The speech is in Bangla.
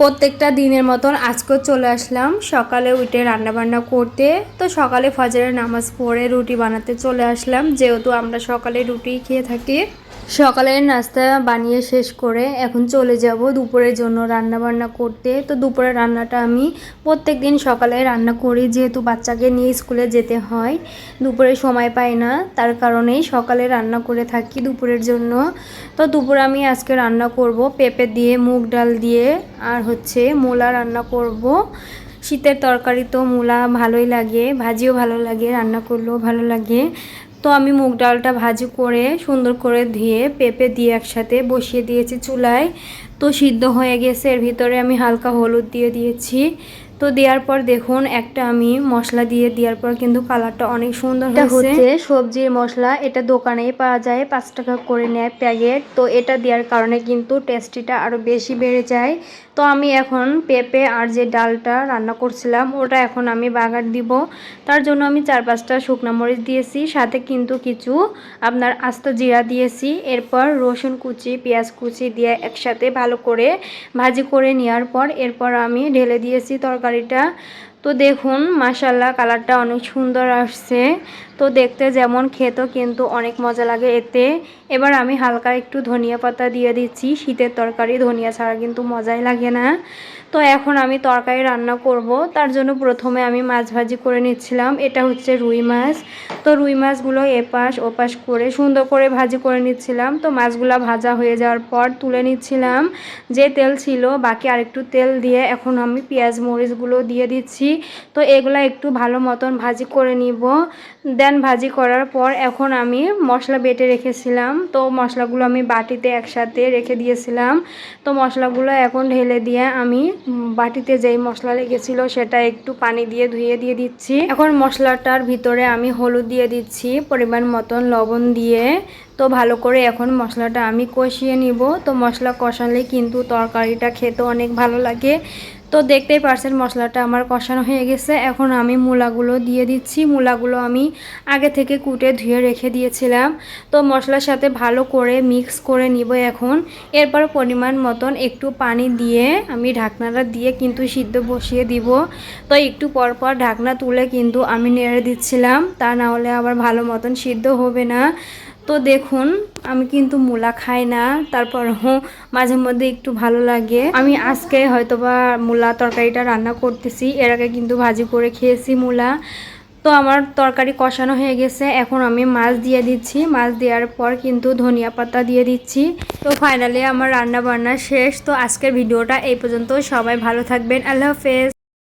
প্রত্যেকটা দিনের মতন আজকেও চলে আসলাম। সকালে উঠে রান্নাবান্না করতে। তো সকালে ফজরের নামাজ পড়ে রুটি বানাতে চলে আসলাম। যেহেতু আমরা সকালে রুটি খেয়ে থাকি সকালের নাস্তা বানিয়ে শেষ করে এখন চলে যাব দুপুরের জন্য রান্না বান্না করতে। তো দুপুরের রান্নাটা আমি প্রত্যেক দিন সকালে রান্না করি, যেহেতু বাচ্চাকে নিয়ে স্কুলে যেতে হয়। দুপুরে সময় পাই না, তার কারণেই সকালে রান্না করে থাকি দুপুরের জন্য। তো দুপুরে আমি আজকে রান্না করব পেঁপে দিয়ে, মুগ ডাল দিয়ে, আর হচ্ছে মূলা রান্না করব। শীতের তরকারি তো মূলা ভালোই লাগে, ভাজিও ভালো লাগে, রান্না করলেও ভালো লাগে। তো আমি মুগ ডালটা ভাজি করে সুন্দর করে ধুয়ে পেঁপে দিয়ে একসাথে বসিয়ে দিয়েছি চুলায়। তো সিদ্ধ হয়ে গেছে, এর ভিতরে আমি হালকা হলুদ দিয়ে দিয়েছি। তো দেওয়ার পর দেখুন একটা আমি মশলা দিয়ে দেওয়ার পর কিন্তু কালারটা অনেক সুন্দর হচ্ছে সবজির মশলা। এটা দোকানেই পাওয়া যায় পাঁচ টাকা করে নেয় প্যাকেট। তো এটা দেওয়ার কারণে কিন্তু টেস্টিটা আরও বেশি বেড়ে যায়। তো আমি এখন পেঁপে আর যে ডালটা রান্না করছিলাম ওটা এখন আমি বাগার দিব। তার জন্য আমি চার পাঁচটা শুকনো মরিচ দিয়েছি সাথে কিন্তু কিছু আপনার আস্ত জিরা দিয়েছি। এরপর রসুন কুচি পেঁয়াজ কুচি দিয়ে একসাথে ভালো করে ভাজি করে নেওয়ার পর এরপর আমি ঢেলে দিয়েছি তরকারিটা তো দেখুন মাসাল্লাহ কালারটা অনেক সুন্দর আসছে। তো দেখতে যেমন খেতেও কিন্তু অনেক মজা লাগে এতে। এবার আমি হালকা একটু ধনিয়া পাতা দিয়ে দিচ্ছি। শীতের তরকারি, ধনিয়া ছাড়া কিন্তু মজাই লাগে না। তো এখন আমি তরকারি রান্না করব। তার জন্য প্রথমে আমি মাছ ভাজি করে নিচ্ছিলাম। এটা হচ্ছে রুই মাছ। তো রুই মাছগুলো এপাশ ওপাশ করে সুন্দর করে ভাজি করে নিচ্ছিলাম। তো মাছগুলো ভাজা হয়ে যাওয়ার পর তুলে নিচ্ছিলাম। যে তেল ছিল, বাকি আরেকটু তেল দিয়ে এখন আমি পেঁয়াজ, মরিচগুলো দিয়ে দিচ্ছি। তো এগুলো একটু ভালো মতন ভাজি করে নিব। দেন ভাজি করার পর এখন আমি মশলা বেটে রেখেছিলাম। তো মশলাগুলো আমি বাটিতে একসাথে রেখে দিয়েছিলাম। তো মশলাগুলো এখন ঢেলে দিয়ে আমি বাটিতে যেই মশলা লেগেছিল সেটা একটু পানি দিয়ে ধুয়ে দিয়ে দিচ্ছি। এখন মশলাটার ভিতরে আমি হলুদ দিয়ে দিচ্ছি, পরিমাণ মতন লবণ দিয়ে। তো ভালো করে এখন মশলাটা আমি কষিয়ে নিব। তো মশলা কষালে কিন্তু তরকারিটা খেতে অনেক ভালো লাগে। তো দেখতেই পারছেন মশলাটা আমার কষানো হয়ে গেছে। এখন আমি মূলাগুলো দিয়ে দিচ্ছি। মূলাগুলো আমি আগে থেকে কুটে ধুয়ে রেখে দিয়েছিলাম। তো মশলার সাথে ভালো করে মিক্স করে নিব এখন। এরপর পরিমাণ মতন একটু পানি দিয়ে আমি ঢাকনাটা দিয়ে কিন্তু সিদ্ধ বসিয়ে দিব। তো একটু পর পর ঢাকনা তুলে কিন্তু আমি নেড়ে দিচ্ছিলাম। তা না হলে আবার ভালো মতন সিদ্ধ হবে না। তো দেখুন, আমি কিন্তু মূলা খাই না তারপর মাঝে মধ্যে একটু ভালো লাগে। আমি আজকে হয়তোবা মূলা তরকারিটা রান্না করতেছি, এর আগে কিন্তু ভাজি করে খেয়েছি মূলা। তো আমার তরকারি কষানো হয়ে গেছে, এখন আমি মাছ দিয়ে দিচ্ছি। মাছ দেওয়ার পর কিন্তু ধনিয়া পাতা দিয়ে দিচ্ছি। তো ফাইনালি আমার রান্না বান্না শেষ। তো আজকের ভিডিওটা এই পর্যন্ত। সবাই ভালো থাকবেন। আল্লাহ হাফেজ।